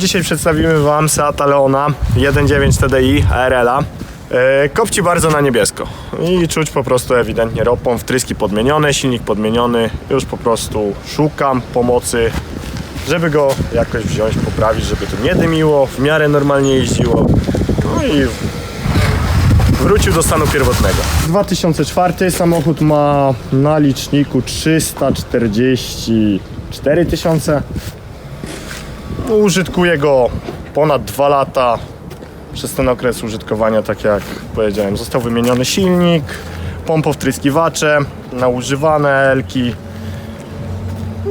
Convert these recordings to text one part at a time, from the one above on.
Dzisiaj przedstawimy Wam Seata Leona 1.9 TDI ARL-a. E, Kopci bardzo na niebiesko i czuć po prostu ewidentnie ropą, wtryski podmienione, silnik podmieniony. Już po prostu szukam pomocy, żeby go jakoś wziąć, poprawić, żeby to nie dymiło, w miarę normalnie jeździło. No i wrócił do stanu pierwotnego. 2004 samochód ma na liczniku 344 tysiące. No, Użytkuję go ponad 2 lata. Przez ten okres użytkowania, tak jak powiedziałem, został wymieniony silnik, pompowtryskiwacze, naużywane elki.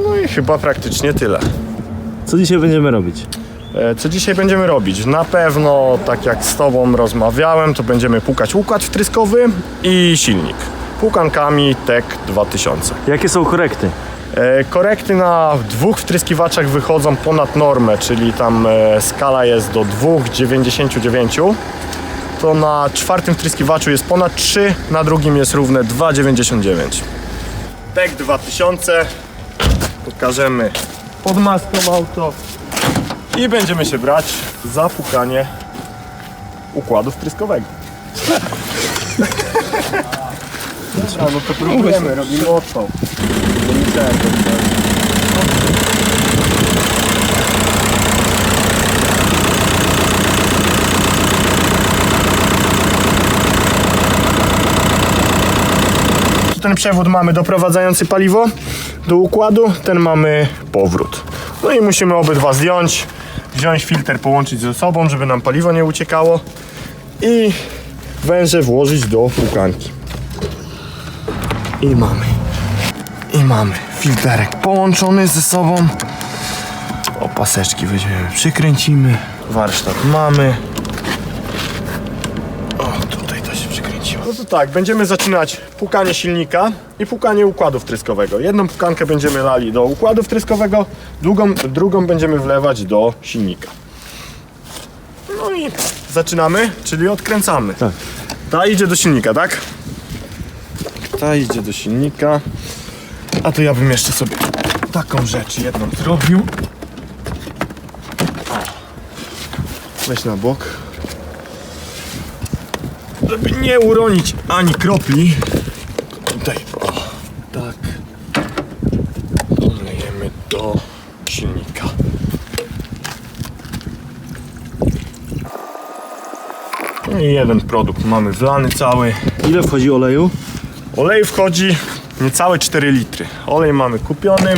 No i chyba praktycznie tyle. Co dzisiaj będziemy robić? E, Co dzisiaj będziemy robić? Na pewno, tak jak z Tobą rozmawiałem, to będziemy pukać układ wtryskowy i silnik. Pukankami TEC 2000. Jakie są korekty? E, Korekty na dwóch wtryskiwaczach wychodzą ponad normę, czyli tam e, skala jest do 2,99. To na czwartym wtryskiwaczu jest ponad 3, na drugim jest równe 2,99. TEC 2000 pokażemy pod maską auto i będziemy się brać za pukanie układu wtryskowego. Dobra, no to próbujemy, robimy oto. Ten przewód mamy doprowadzający paliwo do układu, ten mamy powrót. No i musimy obydwa zdjąć, wziąć filtr, połączyć ze sobą, żeby nam paliwo nie uciekało i węże włożyć do pukanki. I mamy. I mamy filterek połączony ze sobą. Opaseczki weźmiemy, przykręcimy. Warsztat mamy. O, tutaj to się przykręciło. No to tak, będziemy zaczynać pukanie silnika i pukanie układu wtryskowego. Jedną pukankę będziemy lali do układu wtryskowego, drugą, drugą będziemy wlewać do silnika. No i zaczynamy, czyli odkręcamy. Tak. Ta idzie do silnika, tak? Ta idzie do silnika. A to ja bym jeszcze sobie taką rzecz jedną zrobił. Weź na bok. Żeby nie uronić ani kropli. Tutaj, o, tak. Wlejemy do silnika. No i jeden produkt mamy wlany cały. Ile wchodzi oleju? Olej wchodzi niecałe 4 litry. Olej mamy kupiony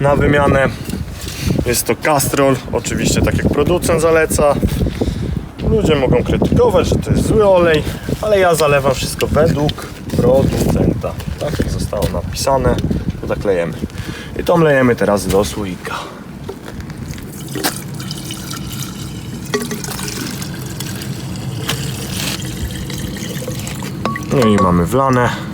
na wymianę. Jest to Castrol, oczywiście tak jak producent zaleca. Ludzie mogą krytykować, że to jest zły olej, ale ja zalewam wszystko według producenta. Tak jak zostało napisane, to tak lejemy. I to lejemy teraz do słoika. No i mamy wlane.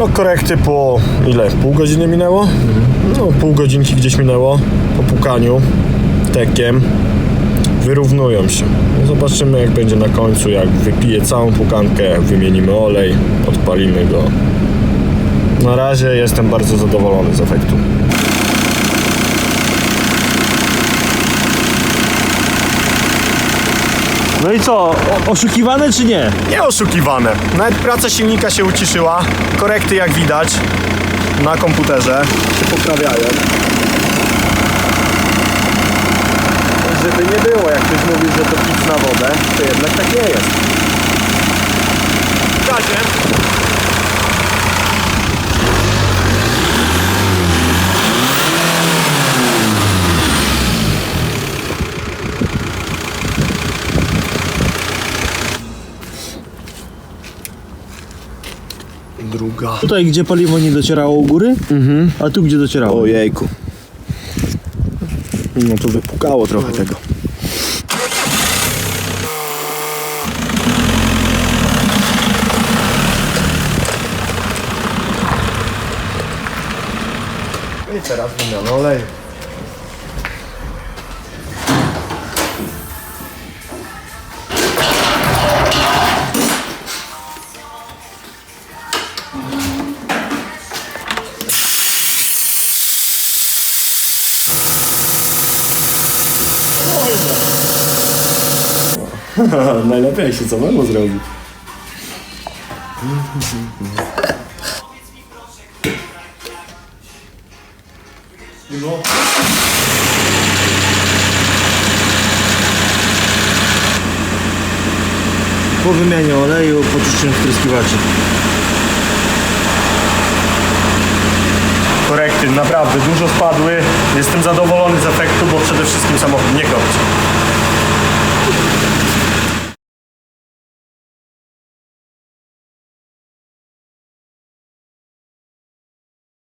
No korekty po ile? Pół godziny minęło? No pół godzinki gdzieś minęło po pukaniu tekiem. wyrównują się. No zobaczymy jak będzie na końcu, jak wypije całą płukankę, wymienimy olej, odpalimy go. Na razie jestem bardzo zadowolony z efektu. No i co, o, oszukiwane czy nie? Nie oszukiwane. Nawet praca silnika się uciszyła. Korekty jak widać na komputerze się poprawiają. Żeby nie było, jak ktoś mówi, że to pic na wodę, to jednak tak nie jest. W razie druga. Tutaj, gdzie paliwo nie docierało u góry, a tu, gdzie docierało. Ojejku. No to wypukało trochę tego. I teraz wymiana oleju. Najlepiej się samemu zrobi. Po wymianie oleju, po czyszczeniu wtryskiwaczy. Korekty naprawdę dużo spadły. Jestem zadowolony z efektu, bo przede wszystkim samochód nie kopci.